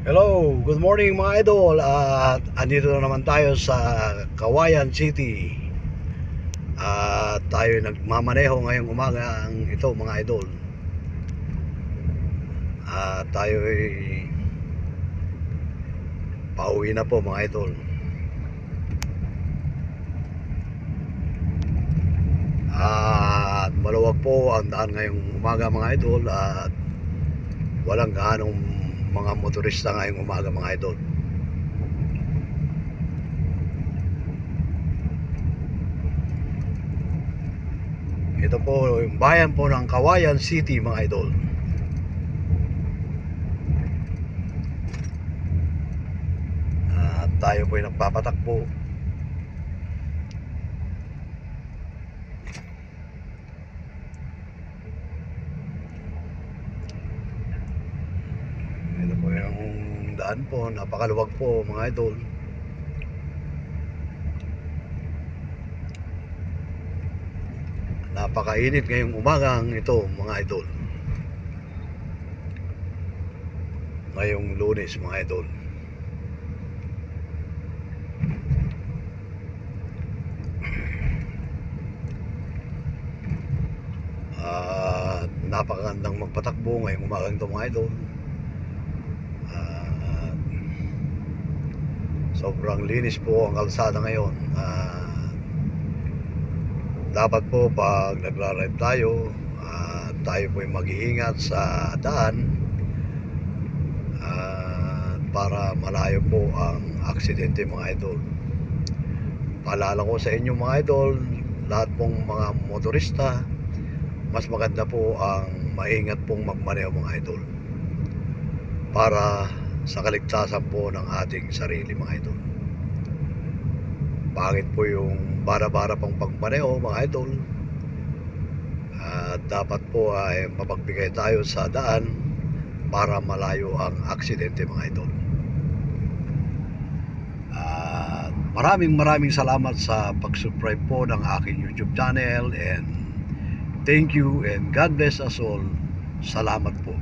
Hello, good morning mga idol. At andito na naman tayo sa Kawayan City. At tayo nagmamaneho ngayong umaga ang ito mga idol. At tayo ay pauwi na po mga idol. At maluwag po ang daan ngayong umaga mga idol. At walang gaanong mga motorista ngayong umaga mga idol. Ito po yung bayan po ng Kawayan City mga idol. At tayo po ay nagpapatakbo. Ito po yung daan po, napakaluwag po mga idol. Napakainit ngayong umagang ito mga idol. Ngayong lunes mga idol. At napakagandang magpatakbo ngayong umagang ito mga idol. Sobrang linis po ang kalsada ngayon. Ah, dapat po pag nagra-ride tayo, ah, tayo po ay mag-iingat sa daan ah, para malayo po ang aksidente mga idol. Paalala ko sa inyo mga idol, lahat pong mga motorista, mas maganda po ang maingat pong magmaneho mga idol para sa kaligtasan po ng ating sarili mga idol. Pangit po yung bara-bara pang pagmaneho mga idol. At dapat po ay mapagbigay tayo sa daan para malayo ang aksidente mga idol. At maraming maraming salamat sa pag-subscribe po ng aking YouTube channel and thank you and God bless us all. Salamat po.